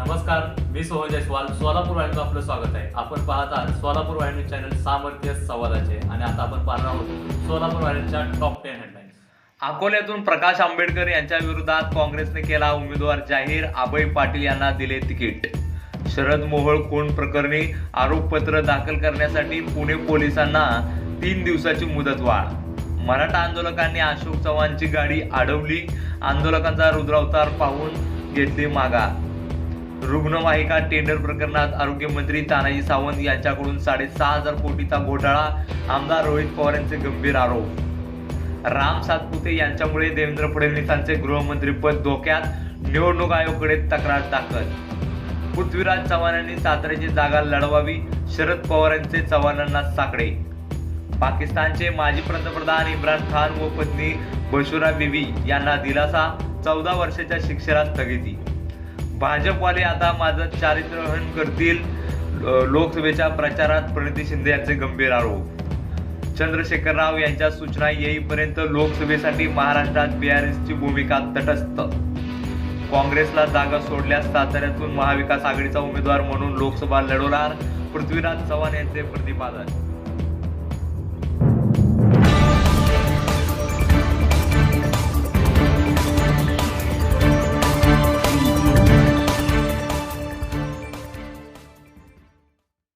नमस्कार मी सोहन जयस्वाल. सोलापूर वाहिनीचं आपलं स्वागत आहे. आपण पाहत आहात सोलापूर वाहिनी चॅनल सामर्थ्य संवादाचे आणि आता आपण पाहणार आहोत सोलापूर वाहिनीच्या टॉप टेन हेडलाईन्स अकोल्यातून प्रकाश आंबेडकर यांच्या विरोधात काँग्रेसने केला उमेदवार जाहीर. अभय पाटील यांना दिले तिकीट. शरद मोहोळ खून प्रकरणी आरोपपत्र दाखल करण्यासाठी पुणे पोलिसांना तीन दिवसाची मुदतवाढ मराठा आंदोलकांनी अशोक चव्हाणची गाडी अडवली. आंदोलकांचा रुद्रावतार पाहून घेतली मागा रुग्णवाहिका टेंडर प्रकरणात आरोग्यमंत्री तानाजी सावंत यांच्याकडून साडेसहा हजार कोटीचा घोटाळा. आमदार रोहित पवार यांचे गंभीर आरोप. राम सातपुते यांच्यामुळे देवेंद्र फडणवीसांचे गृहमंत्रीपद धोक्यात. निवडणूक आयोगाकडे तक्रार दाखल. पृथ्वीराज चव्हाण यांनी साताऱ्याची जागा लढवावी शरद पवार यांचे चव्हाणांना साकडे. पाकिस्तानचे माजी पंतप्रधान इम्रान खान व पत्नी बशुरा बीबी यांना दिलासा चौदा वर्षाच्या शिक्षेला स्थगिती. भाजपवाले आता माझं चारित्र्यहन करतील. लोकसभेच्या प्रचारात प्रणिती शिंदे यांचे गंभीर आरोप. चंद्रशेखर राव यांच्या सूचना येईपर्यंत लोकसभेसाठी महाराष्ट्रात बीआरएसची भूमिका तटस्थ. काँग्रेसला जागा सोडल्यास साताऱ्यातून महाविकास आघाडीचा उमेदवार म्हणून लोकसभा लढवणार पृथ्वीराज चव्हाण यांचे प्रतिपादन.